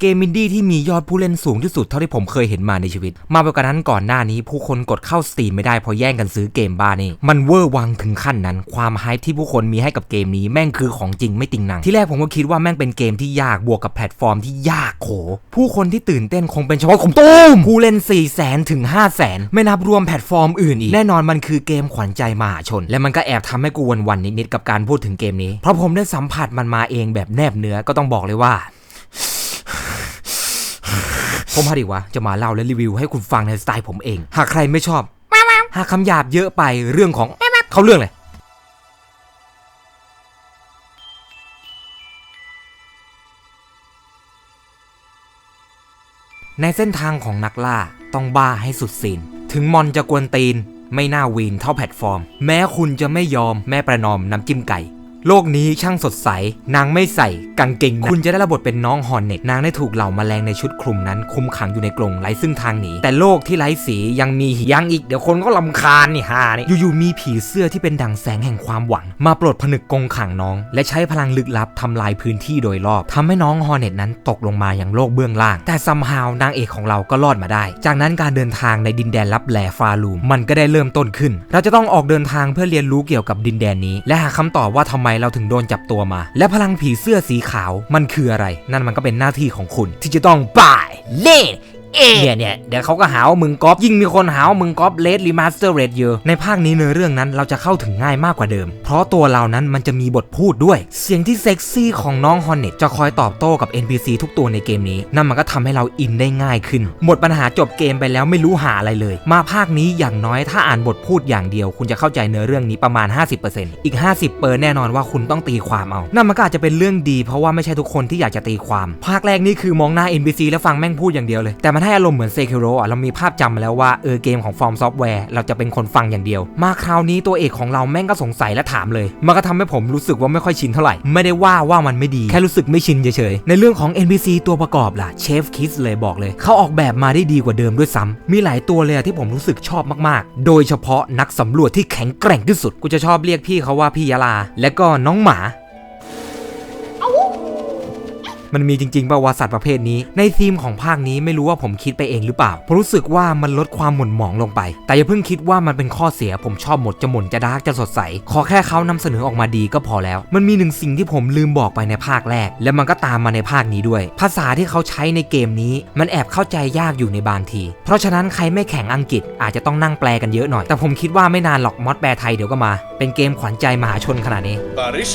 เกมอินดี้ที่มียอดผู้เล่นสูงที่สุดเท่าที่ผมเคยเห็นมาในชีวิต มาไปกว่านั้นก่อนหน้านี้ผู้คนกดเข้าสตรีมไม่ได้เพราะแย่งกันซื้อเกมบ้านี่ มันเวอร์วังถึงขั้นนั้น ความไฮป์ที่ผู้คนมีให้กับเกมนี้แม่งคือของจริงไม่ติงหนัง ที่แรกผมก็คิดว่าแม่งเป็นเกมที่ยากบวกกับแพลตฟอร์มที่ยากโข ผู้คนที่ตื่นเต้นคงเป็นเฉพาะของตูมผู้เล่น 4 0 0 0 0 0ถึง 5 0 0 0 0 0ไม่นับรวมแพลตฟอร์มอื่นอีกแน่นอนมันคือเกมขวัญใจมหาชน และมันก็แอบทำให้กูวันวันๆนิดๆกับการพูดถึงเกมนี้เพราะผมได้สัมผัสมันมาเองแบบแนบเนื้อก็ต้องบอกเลยว่า ผมพาดีวะจะมาเล่าและรีวิวให้คุณฟังในสไตล์ผมเอง หากใครไม่ชอบ หากคำหยาบเยอะไปเรื่องของเขาเรื่องเลยในเส้นทางของนักล่าต้องบ้าให้สุดศีลถึงมอนจะกวนตีน ไม่น่าวีนเท่าแพลตฟอร์ม แม้คุณจะไม่ยอมแม่ประนอมน้ำจิ้มไก่ โลกนี้ช่างสดใส นางไม่ใส่กางเกงคุณจะได้รับบทเป็นน้องฮอนเน็ต นางได้ถูกเหล่าแมลงในชุดคลุมนั้น คุมขังอยู่ในกรงไร้ซึ่งทางหนีแต่โลกที่ไร้สียังมียังอีกเดี๋ยวคนก็ลำคาญนี่ฮานี่อยู่ๆมีผีเสื้อที่เป็นดังแสงแห่งความหวัง มาปลดผนึกกรงขังน้อง และใช้พลังลึกลับทำลายพื้นที่โดยรอบทำให้น้องฮอนเน็ตนั้นตกลงมาอย่างโลกเบื้องล่าง แต่ซัมฮาวนางเอกของเราก็รอดมาได้ จากนั้นการเดินทางในดินแดนลับแหลฟาลูมมันก็ได้เริ่มต้นขึ้น เราจะต้องออกเดินทางเพื่อเรียนรู้เกี่ยวกับดินแดนนี้ และหาคำตอบว่าทำไมเราถึงโดนจับตัวมา และพลังผีเสื้อสีขาวมันคืออะไร นั่นมันก็เป็นหน้าที่ของคุณ ที่จะต้องป่ายเล่ เอเนี่ยเนี่ยเดี๋ยวเขาก็หาว่ามึงก๊อปยิ่งมีคนหาว่ามึงก๊อปเลดรีมาสเตอร์เรดเยอะในภาคนี้เนื้อเรื่องนั้นเราจะเข้าถึงง่ายมากกว่าเดิม เพราะตัวเรานั้นมันจะมีบทพูดด้วย เสียงที่เซ็กซี่ของน้องฮอนเน็ตจะคอยตอบโต้กับ NPC ทุกตัวในเกมนี้นั่นมันก็ทำให้เราอินได้ง่ายขึ้น หมดปัญหาจบเกมไปแล้วไม่รู้หาอะไรเลย มาภาคนี้อย่างน้อยถ้าอ่านบทพูดอย่างเดียว คุณจะเข้าใจเนื้อเรื่องนี้ประมาณ 50%อีก 50เปอร์แน่นอนว่าคุณต้องตีความเอานั่นมันก็อาจจะเป็นเรื่องดี เพราะว่าไม่ใช่ทุกคนที่อยากจะตีความ ภาคแรกนี่คือมองหน้า NPC แล้วฟังแม่งพูดอย่างเดียวเลยแต่มันให้อารมณ์เหมือนเซคิโร่เรามีภาพจำมาแล้วว่าเออเกมของฟอร์มซอฟต์แวร์เราจะเป็นคนฟังอย่างเดียว มาคราวนี้ตัวเอกของเราแม่งก็สงสัยและถามเลย มันก็ทำให้ผมรู้สึกว่าไม่ค่อยชินเท่าไหร่ ไม่ได้ว่าว่ามันไม่ดี แค่รู้สึกไม่ชินเฉยๆ ในเรื่องของ NPC ตัวประกอบล่ะเชฟคิสเลยบอกเลย เขาออกแบบมาได้ดีกว่าเดิมด้วยซ้ำมีหลายตัวเลยอะที่ผมรู้สึกชอบมากๆ โดยเฉพาะนักสำรวจที่แข็งแกร่งที่สุด กูจะชอบเรียกพี่เขาว่าพี่ยาลา และก็น้องหมา มันมีจริงๆป่าวว่าสัตว์ประเภทนี้ ในธีมของภาคนี้ไม่รู้ว่าผมคิดไปเองหรือเปล่าผมรู้สึกว่ามันลดความหม่นหมองลงไป แต่อย่าเพิ่งคิดว่ามันเป็นข้อเสียผมชอบหมดจะหม่นจะดาร์กจะสดใส ขอแค่เขานำเสนอออกมาดีก็พอแล้ว มันมีหนึ่งสิ่งที่ผมลืมบอกไปในภาคแรก และมันก็ตามมาในภาคนี้ด้วย ภาษาที่เขาใช้ในเกมนี้ มันแอบเข้าใจยากอยู่ในบางที เพราะฉะนั้นใครไม่แข็งอังกฤษอาจจะต้องนั่งแปลกันเยอะหน่อย แต่ผมคิดว่าไม่นานหรอกมอดแปลไทยเดี๋ยวก็มา เป็นเกมขวัญใจมหาชนขนาดนี้ Barış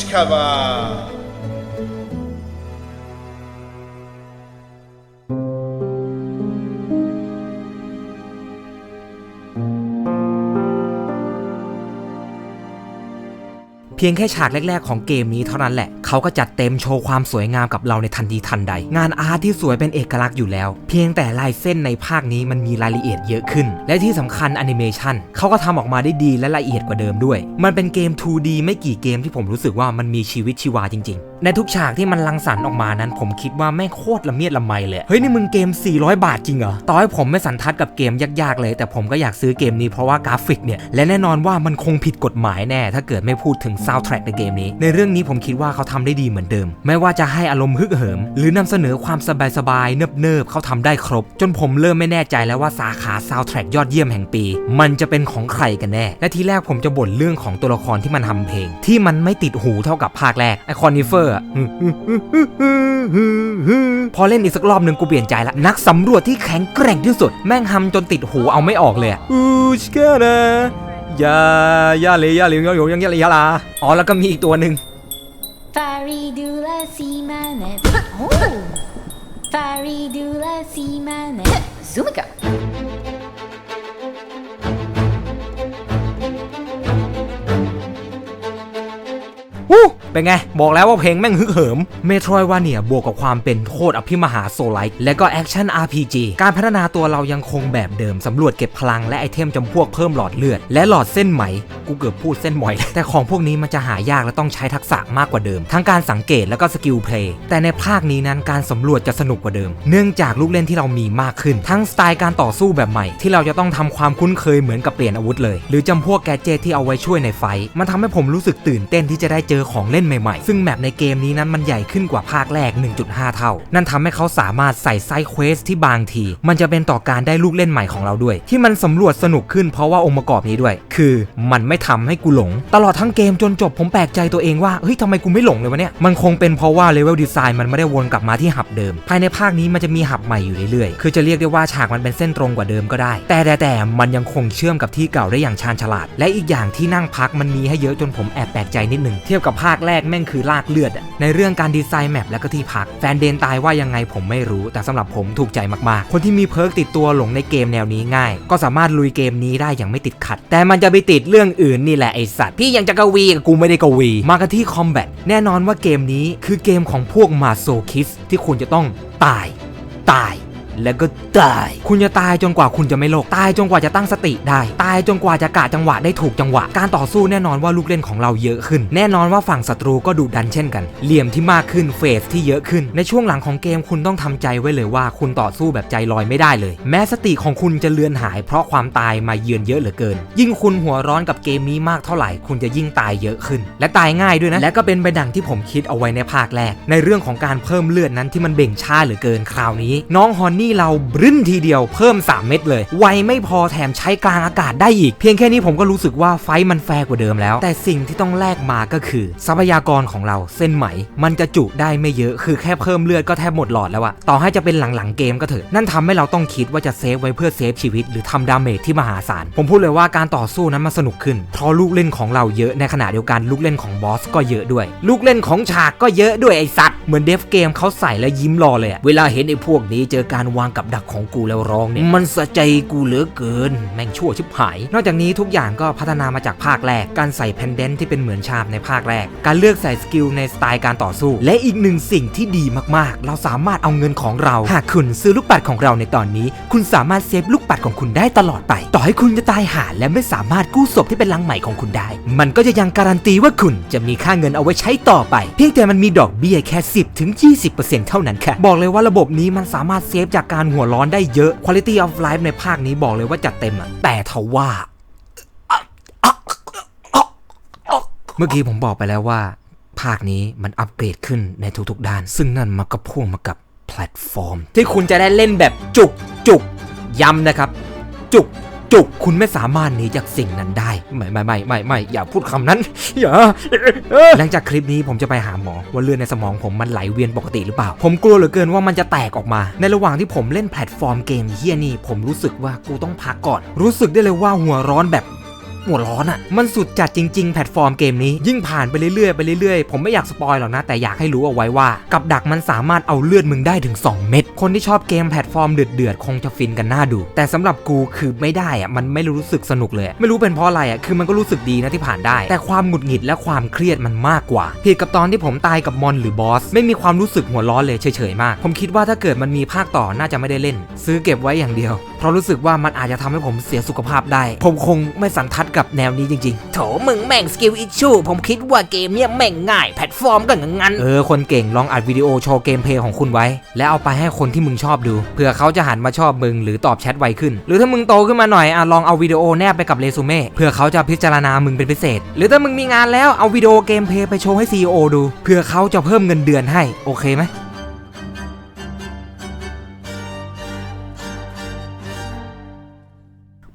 พียงแค่ฉากแรก ๆ ของเกมนี้เท่านั้นแหละ เขาก็จัดเต็มโชว์ความสวยงามกับเราในทันทีทันใด งานอาร์ตที่สวยเป็นเอกลักษณ์อยู่แล้ว เพียงแต่ลายเส้นในภาคนี้มันมีรายละเอียดเยอะขึ้น และที่สำคัญแอนิเมชันเขาก็ทำออกมาได้ดีและละเอียดกว่าเดิมด้วย มันเป็นเกม 2D ไม่กี่เกมที่ผมรู้สึกว่ามันมีชีวิตชีวาจริง ๆ ในทุกฉากที่มันรังสรรค์ออกมานั้น ผมคิดว่าแม่งโคตรละเมียดละไมเลย เฮ้ยนี่มึงเกม 400 บาทจริงเหรอ ต่อให้ผมไม่สันทัดกับเกมยากๆเลย แต่ผมก็อยากซื้อเกมนี้เพราะว่ากราฟิกเนี่ย และแน่นอนว่ามันคงผิดกฎหมายแน่ ถ้าเกิดไม่พูดถึงซาวด์แทร็กในเกมนี้ ในเรื่องนี้ผมคิดว่าเขาทำได้ดีเหมือนเดิม ไม่ว่าจะให้อารมณ์ฮึกเหิม หรือนำเสนอความสบายๆเนิบๆเขาทำได้ครบ จนผมเริ่มไม่แน่ใจแล้วว่าสาขาซาวด์แทร็กยอดเยี่ยมแห่งปี มันจะเป็นของใครกันแน่ และทีแรกผมจะบ่นเรื่องของตัวละครที่มันทำเพลง ที่มันไม่ติดหูเท่ากับภาคแรกไอคอนนิเฟอร์พอเล่นอีกสักรอบหนึ่งกูเปลี่ยนใจละนักสำรวจที่แข็งแกร่งที่สุด แม่งทำจนติดหูเอาไม่ออกเลยอูชกานะ ยายาเลยยาเลยยาโยยังยาเลยยาลาอ๋อแล้วก็มีอีกตัวหนึ่ง Faridula Simane. Oh! Faridula Simane. Zumika. วู้เป็นไง บอกแล้วว่าเพลงแม่งฮึกเหิมเมโทรวาเนียบวกกับความเป็นโคตรอภิมหาโซไลท์และก็แอคชั่น RPG การพัฒนาตัวเรายังคงแบบเดิม สำรวจเก็บพลังและไอเทมจำพวกเพิ่มหลอดเลือด และหลอดเส้นไหม กูเกือบพูดเส้นไหมแต่ของพวกนี้มันจะหายากและต้องใช้ทักษะมากกว่าเดิม ทั้งการสังเกตแล้วก็สกิลเพลย์แต่ในภาคนี้นั้นการสำรวจจะสนุกกว่าเดิม เนื่องจากลูกเล่นที่เรามีมากขึ้น ทั้งสไตล์การต่อสู้แบบใหม่ ที่เราจะต้องทำความคุ้นเคยเหมือนกับเปลี่ยนอาวุธเลย หรือจำพวกแกเจที่เอาไว้ช่วยในไฟ มันทำให้ผมรู้สึกตื่นเต้นที่จะได้เจอของเล่นนใหม่ๆ ซึ่งแมปในเกมนี้นั้นมันใหญ่ขึ้นกว่าภาคแรก 1.5 เท่า นั่นทำให้เขาสามารถใส่ไซด์เควสที่บางที มันจะเป็นต่อการได้ลูกเล่นใหม่ของเราด้วย ที่มันสำรวจสนุกขึ้นเพราะว่าองค์ประกอบนี้ด้วย คือมันไม่ทำให้กูหลง ตลอดทั้งเกมจนจบผมแปลกใจตัวเองว่าเฮ้ยทำไมกูไม่หลงเลยวะเนี่ยมันคงเป็นเพราะว่าเลเวลดีไซน์มันไม่ได้วนกลับมาที่หับเดิม ภายในภาคนี้มันจะมีหับใหม่อยู่เรื่อยๆ คือจะเรียกได้ว่าฉากมันเป็นเส้นตรงกว่าเดิมก็ได้ แต่แต่แต่มันยังคงเชื่อมกับที่เก่าได้อย่างชาญฉลาด และอีกอย่างที่นั่งพักมันมีให้เยอะจนผมแอบแปลกใจนิดหนึ่งเทียบกับภาคแรกแม่งคือลากเลือดอะในเรื่องการดีไซน์แมปและก็ที่พัก แฟนเดนตายว่ายังไงผมไม่รู้ แต่สำหรับผมถูกใจมากๆ คนที่มีเพิร์กติดตัวหลงในเกมแนวนี้ง่าย ก็สามารถลุยเกมนี้ได้อย่างไม่ติดขัด แต่มันจะไปติดเรื่องอื่นนี่แหละไอสัตว์พี่ยังจะกวีกับกูไม่ได้กวี มากันที่คอมแบทแน่นอนว่าเกมนี้คือเกมของพวกมาโซคิสที่คุณจะต้องตาย ตาย แล้วก็ตาย คุณจะตายจนกว่าคุณจะไม่โลก ตายจนกว่าจะตั้งสติได้ ตายจนกว่าจะกะจังหวะได้ถูกจังหวะ การต่อสู้แน่นอนว่าลูกเล่นของเราเยอะขึ้น แน่นอนว่าฝั่งศัตรูก็ดุดันเช่นกัน เหลี่ยมที่มากขึ้น เฟสที่เยอะขึ้น ในช่วงหลังของเกมคุณต้องทำใจไว้เลยว่าคุณต่อสู้แบบใจลอยไม่ได้เลย แม้สติของคุณจะเลือนหาย เพราะความตายมาเยือนเยอะเหลือเกิน ยิ่งคุณหัวร้อนกับเกมนี้มากเท่าไหร่ คุณจะยิ่งตายเยอะขึ้น และตายง่ายด้วยนะ และก็เป็นไปดังที่ผมคิดเอาไว้ในภาคแรก ในเรื่องของการเพิ่มเลือดนั้นที่มันเบ่งช้าเหลือเกินคราวนี้ น้องฮอนนี่ี่เราบรึ้นทีเดียวเพิ่ม 3 เม็ดเลย ไวไม่พอแถมใช้กลางอากาศได้อีก เพียงแค่นี้ผมก็รู้สึกว่าไฟมันแฟร์กว่าเดิมแล้ว แต่สิ่งที่ต้องแลกมาก็คือ ทรัพยากรของเราเส้นไหม มันจะจุได้ไม่เยอะคือแค่เพิ่มเลือดก็แทบหมดหลอดแล้วอะต่อให้จะเป็นหลังๆเกมก็เถอะนั่นทำให้เราต้องคิดว่าจะเซฟไว้เพื่อเซฟชีวิต หรือทำดาเมจที่มหาศาลผมพูดเลยว่าการต่อสู้นั้นมันสนุกขึ้นเพราะลูกเล่นของเราเยอะในขณะเดียวกันลูกเล่นของบอสก็เยอะด้วย ลูกเล่นของฉากก็เยอะด้วยไอสัตว์เหมือนเดฟเกมเขาใส่แล้วยิ้มรอเลยเวลาเห็นไอพวกนี้เจอการวางกับดักของกูแล้วร้องเนี่ยมันสะใจกูเหลือเกิน แม่งชั่วชิบหาย นอกจากนี้ทุกอย่างก็พัฒนามาจากภาคแรก การใส่เพนเดนที่เป็นเหมือนชาบในภาคแรก การเลือกใส่สกิลในสไตล์การต่อสู้ และอีกหนึ่งสิ่งที่ดีมากๆ เราสามารถเอาเงินของเรา หากคุณซื้อลูกปัดของเราในตอนนี้ คุณสามารถเซฟลูกปัดของคุณได้ตลอดไป ต่อให้คุณจะตายหาและไม่สามารถกู้ศพที่เป็นลังใหม่ของคุณได้ มันก็จะยังการันตีว่าคุณจะมีค่าเงินเอาไว้ใช้ต่อไป เพียงแต่มันมีดอกเบี้ยแค่ 10ถึง20%เท่านั้นค่ะบอกเลยว่าระบบนี้มันสามารถเซฟจากการหัวร้อนได้เยอะ Quality of Life ในภาคนี้บอกเลยว่าจัดเต็มอะแต่ทว่า เมื่อกี้ผมบอกไปแล้วว่า ภาคนี้มันอัปเกรดขึ้นในทุกๆด้าน ซึ่งนั่นมันก็พ่วงมากับแพลตฟอร์ม ที่คุณจะได้เล่นแบบจุกจุกย้ำนะครับ จุก จุก คุณไม่สามารถหนีจากสิ่งนั้นได้ ไม่ไม่ไม่ไม่ไม่อย่าพูดคำนั้น อย่า หลังจากคลิปนี้ผมจะไปหาหมอ ว่าเลือดในสมองผมมันไหลเวียนปกติหรือเปล่า ผมกลัวเหลือเกินว่ามันจะแตกออกมา ในระหว่างที่ผมเล่นแพลตฟอร์มเกมเฮียนี่ ผมรู้สึกว่ากูต้องพักก่อน รู้สึกได้เลยว่าหัวร้อนแบบ หัวร้อนอะ่ะ มันสุดจัดจริง ๆ แพลตฟอร์มเกมนี้ ยิ่งผ่านไปเรื่อยๆไปเรื่อยๆ ผมไม่อยากสปอยหรอกนะ แต่อยากให้รู้เอาไว้ว่า กับดักมันสามารถเอาเลือดมึงได้ถึง 2 เม็ด คนที่ชอบเกมแพลตฟอร์มเดือดๆ คงจะฟินกันหน้าดู แต่สำหรับกูคือไม่ได้อะ่ะ มันไม่รู้สึกสนุกเลย ไม่รู้เป็นเพราะอะไรอะ่ะ คือมันก็รู้สึกดีนะที่ผ่านได้ แต่ความหงุดหงิดและความเครียดมันมากกว่า ผิดกับตอนที่ผมตายกับมอนหรือบอส ไม่มีความรู้สึกหัวร้อนเลยเฉยๆมาก ผมคิดว่าถ้าเกิดมันมีภาคต่อน่าจะไม่ได้เล่น ซื้อเก็บไว้อย่างเดียว ราะรู้สึกว่ามันอาจจะทำให้ผมเสียสุขภาพได้ ผมคงไม่สันทัดกับแนวนี้จริง ๆ โถมึงแม่งสกิลอิชชูผมคิดว่าเกมเนี้ยแม่งง่ายแพลตฟอร์มก็งั้น เออ คนเก่งลองอัดวิดีโอโชว์เกมเพลย์ของคุณไว้ แล้วเอาไปให้คนที่มึงชอบดูเผื่อเขาจะหันมาชอบมึงหรือตอบแชทไวขึ้น หรือถ้ามึงโตขึ้นมาหน่อยอะลองเอาวิดีโอแนบไปกับเรซูเม่เผื่อเขาจะพิจารณามึงเป็นพิเศษ หรือถ้ามึงมีงานแล้วเอาวิดีโอเกมเพลย์ไปโชว์ให้ CEO ดูเผื่อเขาจะเพิ่มเงินเดือนให้โอเคไหม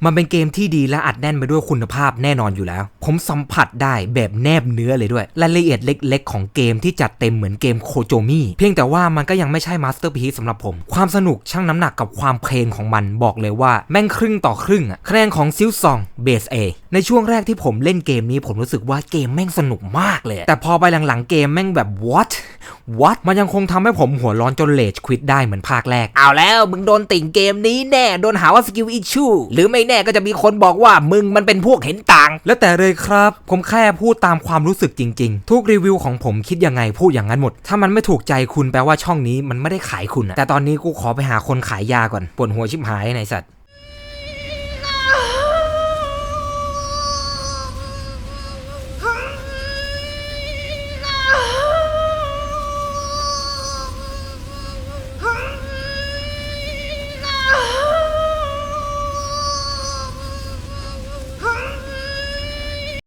มันเป็นเกมที่ดีและอัดแน่นไปด้วยคุณภาพแน่นอนอยู่แล้ว ผมสัมผัสได้แบบแนบเนื้อเลยด้วย รายละเอียดเล็กๆ ของเกมที่จัดเต็มเหมือนเกมโคโจมี่เพียงแต่ว่ามันก็ยังไม่ใช่มาสเตอร์พีซสำหรับผม ความสนุกช่างน้ำหนักกับความเพลงของมันบอกเลยว่าแม่งครึ่งต่อครึ่งอะคะแนนของซิลซองเบสเอในช่วงแรกที่ผมเล่นเกมนี้ผมรู้สึกว่าเกมแม่งสนุกมากเลย แต่พอไปหลังๆเกมแม่งแบบ what what มันยังคงทำให้ผมหัวร้อนจนเลจควิดได้เหมือนภาคแรกเอาแล้วมึงโดนติ่งเกมนี้แน่โดนหาว่าสกิลอิชชูหรือไม่แน่ก็จะมีคนบอกว่ามึงมันเป็นพวกเห็นต่าง แล้วแต่เลยครับ ผมแค่พูดตามความรู้สึกจริง ๆ ทุกรีวิวของผมคิดยังไงพูดอย่างนั้นหมด ถ้ามันไม่ถูกใจคุณแปลว่าช่องนี้มันไม่ได้ขายคุณอะแต่ตอนนี้กูขอไปหาคนขายยาก่อนปวดหัวชิบหายในสัตว์